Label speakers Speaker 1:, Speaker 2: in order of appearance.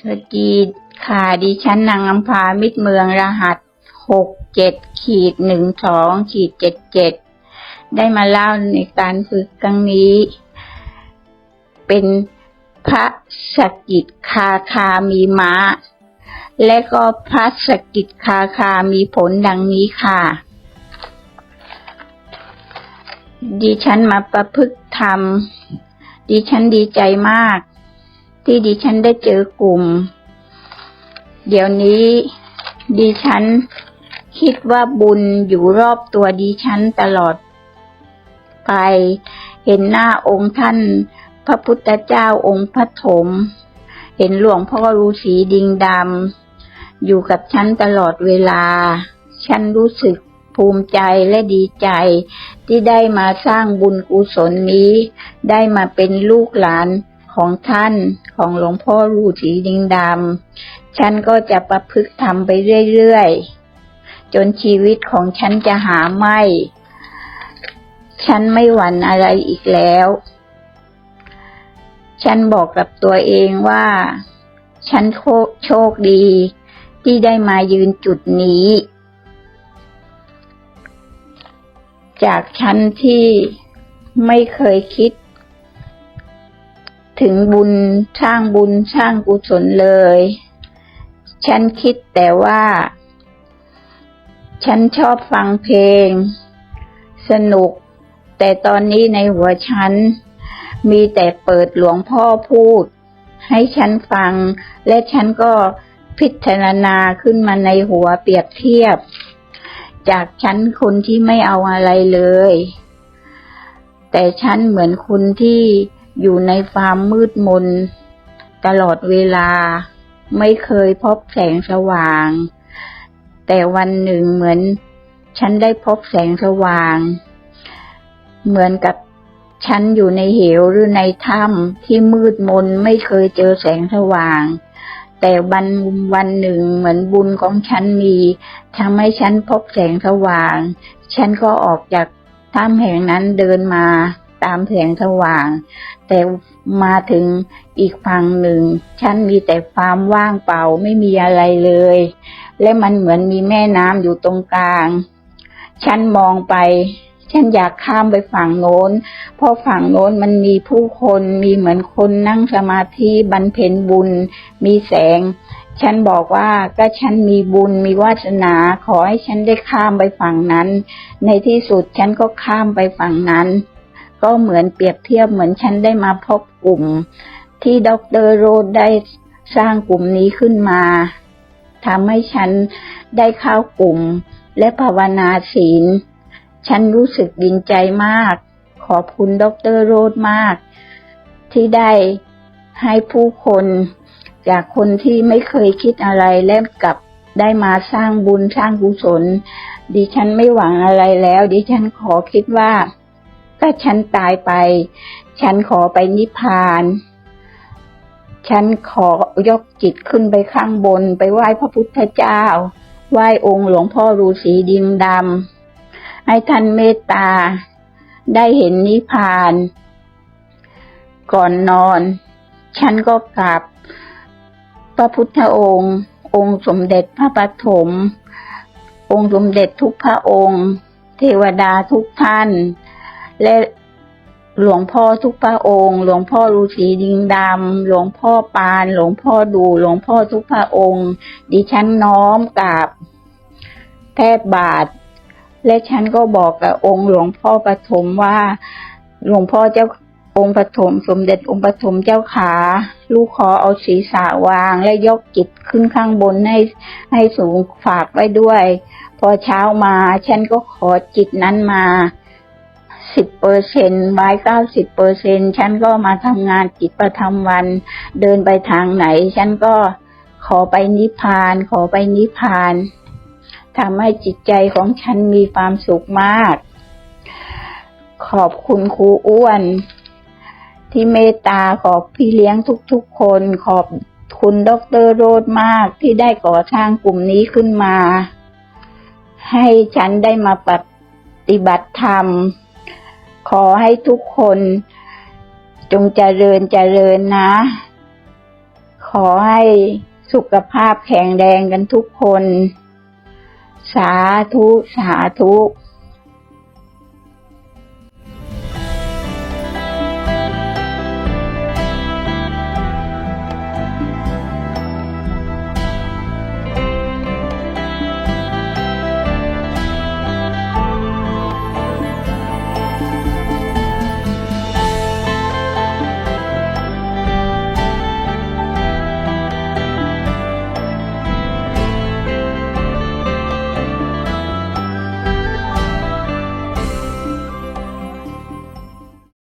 Speaker 1: สวัสดีค่ะดิฉันนางอำพามิตรเมืองรหัสหกเจ็ดขีดหนึ่งสองขีดเจ็ดเจ็ดได้มาเล่าในการฝึกครั้งนี้ เป็นพระสกิดคาคามีม้า และก็พระสกิดคาคามีผลดังนี้ค่ะ ดิฉันมาประพฤติธรรม ดิฉันดีใจมาก ที่ดิฉันได้เจอกลุ่ม เดี๋ยวนี้ดิฉันคิดว่าบุญอยู่รอบตัวดิฉันตลอดไป เห็นหน้าองค์ท่าน พระพุทธเจ้าองค์พระถม เห็นหลวงพ่อฤาษีดิงดำอยู่กับฉันตลอดเวลา ฉันรู้สึกภูมิใจและดีใจที่ได้มาสร้างบุญกุศลนี้ ได้มาเป็นลูกหลาน ของท่านของหลวงพ่อฤาษีดิงดำ ฉันก็จะประพฤติทำไปเรื่อยๆ จนชีวิตของฉันจะหาไม่ ฉันไม่หวั่นอะไรอีกแล้ว ฉันบอกกับตัวเองว่า ฉันโชคดี ที่ได้มายืนจุดนี้ จากฉันที่ไม่เคยคิด ถึงบุญสร้างบุญสร้างกุศลเลย ฉันคิดแต่ว่า ฉันชอบฟังเพลง สนุก แต่ตอนนี้ในหัวฉัน มีแต่เปิดหลวงพ่อพูด ให้ฉันฟัง และฉันก็พิจารณาขึ้นมาในหัวเปรียบเทียบ จากฉันคนที่ไม่เอาอะไรเลย แต่ฉันเหมือนคนที่ อยู่ในความมืดมน ตลอดเวลา ไม่เคยพบแสงสว่าง แต่วันหนึ่งเหมือน ฉันได้พบแสงสว่าง เหมือนกับฉันอยู่ในเหวหรือในถ้ำที่มืดมนไม่เคยเจอแสงสว่าง แต่วันวันหนึ่งเหมือนบุญของฉันมีทำให้ฉันพบแสงสว่าง ฉันก็ออกจากถ้ำแห่งนั้นเดินมา ตามแสงสว่าง แต่มาถึงอีกฝั่งหนึ่ง ฉันมีแต่ความว่างเปล่าไม่มีอะไรเลย และมันเหมือนมีแม่น้ำอยู่ตรงกลาง ฉันมองไป ฉันอยากข้ามไปฝั่งโน้น เพราะฝั่งโน้นมันมีผู้คนมีเหมือนคนนั่งสมาธิบรรเพ็ญบุญ มีแสงฉันบอกว่าก็ฉันมีบุญมีวาสนาขอให้ฉันได้ข้ามไปฝั่งนั้น ในที่สุดฉันก็ข้ามไปฝั่งนั้น ก็เหมือนเปรียบเทียบเหมือนฉันได้มาพบกลุ่ม ที่ดรโรดได้สร้างกลุ่มนี้ขึ้นมาทำให้ฉันได้เข้ากลุ่มและภาวนาศีล ฉันรู้สึกดีใจมาก ขอบคุณดรโรดมาก ที่ได้ให้ผู้คนจากคนที่ไม่เคยคิดอะไรและกลับได้มาสร้างบุญสร้างกุศล ดิฉันไม่หวังอะไรแล้ว ดิฉันขอคิดว่า ถ้าฉันตายไป ฉันขอไปนิพพาน ฉันขอยกจิตขึ้นไปข้างบน ไปไหว้พระพุทธเจ้า ไหว้องค์หลวงพ่อฤาษีดิงดำให้ท่านเมตตา ได้เห็นนิพพาน ก่อนนอน ฉันก็กราบพระพุทธองค์ องค์สมเด็จพระปฐมองค์สมเด็จทุกพระองค์ เทวดาทุกท่าน และหลวงพ่อทุกพระองค์ หลวงพ่อฤาษีดิงดำ หลวงพ่อปาน หลวงพ่อดู หลวงพ่อทุกพระองค์ ดิฉันน้อมกราบแทบบาท และฉันก็บอกกับองค์หลวงพ่อปฐมว่า หลวงพ่อเจ้าองค์ปฐมสมเด็จองค์ปฐมเจ้าขา ลูกขอเอาศีรษะวาง และยกจิตขึ้นข้างบนให้ให้สูงฝากไว้ด้วย พอเช้ามาฉันก็ขอจิตนั้นมา สิบเปอร์เซ็นไว้เก้าสิบเปอร์เซ็นฉันก็มาทำงานจิตประทำวัน เดินไปทางไหน ฉันก็ขอไปนิพพาน ขอไปนิพพานทำให้จิตใจของฉันมีความสุขมาก ขอบคุณครูอ้วน ที่เมตตาขอบพี่เลี้ยงทุกๆคน ขอบคุณดรโรดมากที่ได้ก่อสร้างกลุ่มนี้ขึ้นมา ให้ฉันได้มาปฏิบัติธรรม ขอให้ทุกคนจงเจริญเจริญนะ ขอให้สุขภาพแข็งแรงกันทุกคน สาธุ สาธุ